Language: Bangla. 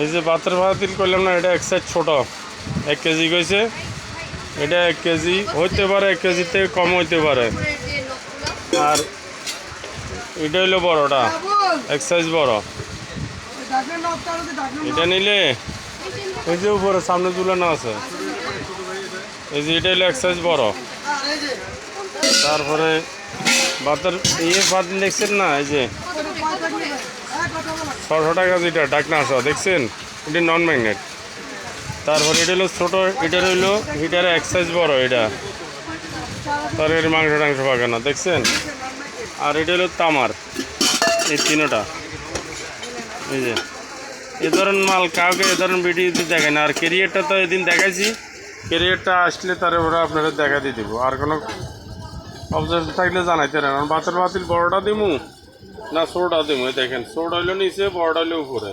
এই যে বাতের ভাতিল করলাম না, এটা এক সাইজ ছোট। এক কেজি কইছে। এটা এক কেজি, হইতে পারে এক কেজিতে কম হইতে পারে। আর এটা হইল বড়টা, এক সাইজ বড়। এটা নিলে, এই যে উপরে সামনে ঝুলানো আছে। এই যে এটা হলো এক সাইজ বড়। তারপরে বাতের ইয়ে বাতিল দেখছেন না, এই যে ছশো টাকা যেটা ডাকনা আসা, দেখছেন? এটা নন ম্যাগনেট তারপরে এটা হলো ছোটো, এটার হইল হিটারে এক সাইজ বড় এটা। তরকারি মাংস টাংস পাকে না, দেখছেন? আর এটা হলো তামার, এই তিনোটা। এই যে, এ ধরনের মাল কাউকে এ ধরনের ভিডিওতে দেখে না। আর কেরিয়ারটা তো এদিন দেখাইছি। কেরিয়ারটা আসলে তার ওরা আপনারা দেখা দিয়ে দেবো। আর কোনো অবজেকশন থাকলে জানাইতে না বাতের বাতিল বড়টা দিমু। না সোডা দিমু দেখেন সোডা হইল নিচে বড় হইল উপরে।